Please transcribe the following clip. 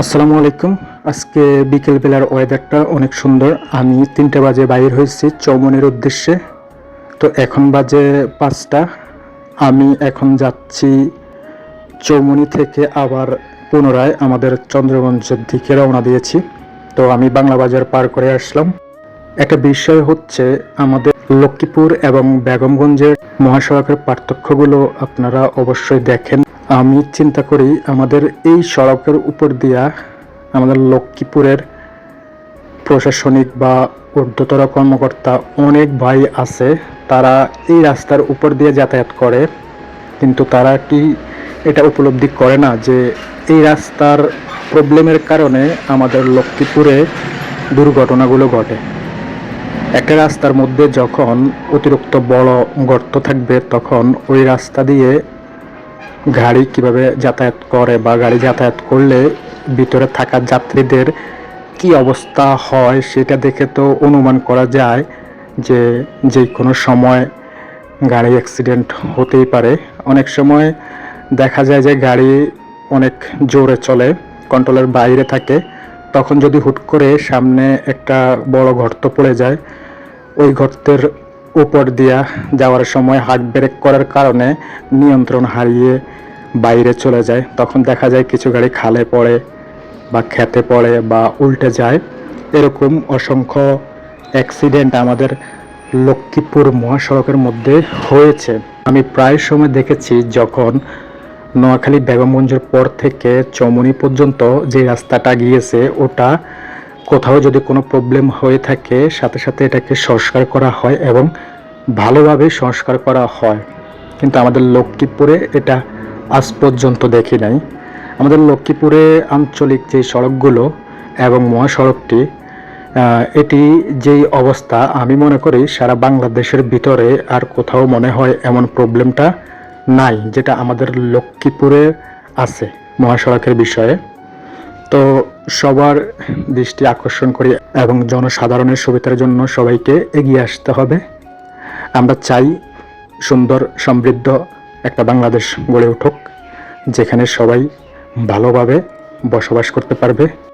আসসালামু আলাইকুম। আজকে বিকেল বেলার ওয়েদারটা অনেক সুন্দর। আমি তিনটে বাজে বাইর হয়েছি চৌমনির উদ্দেশ্যে। তো এখন বাজে পাঁচটা। আমি এখন যাচ্ছি চৌমনি থেকে আবার পুনরায় আমাদের চন্দ্রগঞ্জের দিকে রওনা দিয়েছি। তো আমি বাংলা বাজার পার করে আসলাম। একটা বিষয় হচ্ছে আমাদের লক্ষ্মীপুর এবং বেগমগঞ্জের মহাসড়কের পার্থক্যগুলো আপনারা অবশ্যই দেখেন। আমি চিন্তা করি আমাদের এই সড়কের উপর দিয়া আমাদের লক্ষ্মীপুরের প্রশাসনিক বা ঊর্ধ্বতর কর্মকর্তা অনেক ভাই আছে, তারা এই রাস্তার উপর দিয়ে যাতায়াত করে, কিন্তু তারা কি এটা উপলব্ধি করে না যে এই রাস্তার প্রবলেমের কারণে আমাদের লক্ষ্মীপুরে দুর্ঘটনাগুলো ঘটে? একটা রাস্তার মধ্যে যখন অতিরিক্ত বড় গর্ত থাকবে, তখন ওই রাস্তা দিয়ে গাড়ি কীভাবে যাতায়াত করে বা গাড়ি যাতায়াত করলে ভিতরে থাকা যাত্রীদের কি অবস্থা হয় সেটা দেখে তো অনুমান করা যায় যে যে কোনো সময় গাড়ি অ্যাক্সিডেন্ট হতেই পারে। অনেক সময় দেখা যায় যে গাড়ি অনেক জোরে চলে কন্ট্রোলের বাইরে থাকে, তখন যদি হুট করে সামনে একটা বড় গর্ত পড়ে যায়, ওই গর্তের উপর দিয়া যাওয়ার সময় হাত ব্রেক করার কারণে নিয়ন্ত্রণ হারিয়ে বাইরে চলে যায়। তখন দেখা যায় কিছু গাড়ি খালে পড়ে বা খেতে পড়ে বা উল্টে যায়। এরকম অসংখ্য অ্যাক্সিডেন্ট আমাদের লক্ষ্মীপুর মহাসড়কের মধ্যে হয়েছে। আমি প্রায় সময় দেখেছি যখন নোয়াখালী বেগমগঞ্জের পর থেকে চমনি পর্যন্ত যে রাস্তাটা গিয়েছে, ওটা কোথাও যদি কোনো প্রবলেম হয়ে থাকে, সাথে সাথে এটাকে সংস্কার করা হয় এবং ভালোভাবে সংস্কার করা হয়। কিন্তু আমাদের লক্ষ্মীপুরে এটা আজ পর্যন্ত দেখি নাই। আমাদের লক্ষ্মীপুরে আঞ্চলিক যে সড়কগুলো এবং মহাসড়কটি এটি যেই অবস্থা, আমি মনে করি সারা বাংলাদেশের ভিতরে আর কোথাও মনে হয় এমন প্রবলেমটা নাই যেটা আমাদের লক্ষ্মীপুরে আছে মহাসড়কের বিষয়ে। তো সবার দৃষ্টি আকর্ষণ করি এবং জনসাধারণের সুবিধার জন্য সবাইকে এগিয়ে আসতে হবে। আমরা চাই সুন্দর, সমৃদ্ধ একটা বাংলাদেশ গড়ে উঠুক, যেখানে সবাই ভালোভাবে বসবাস করতে পারবে।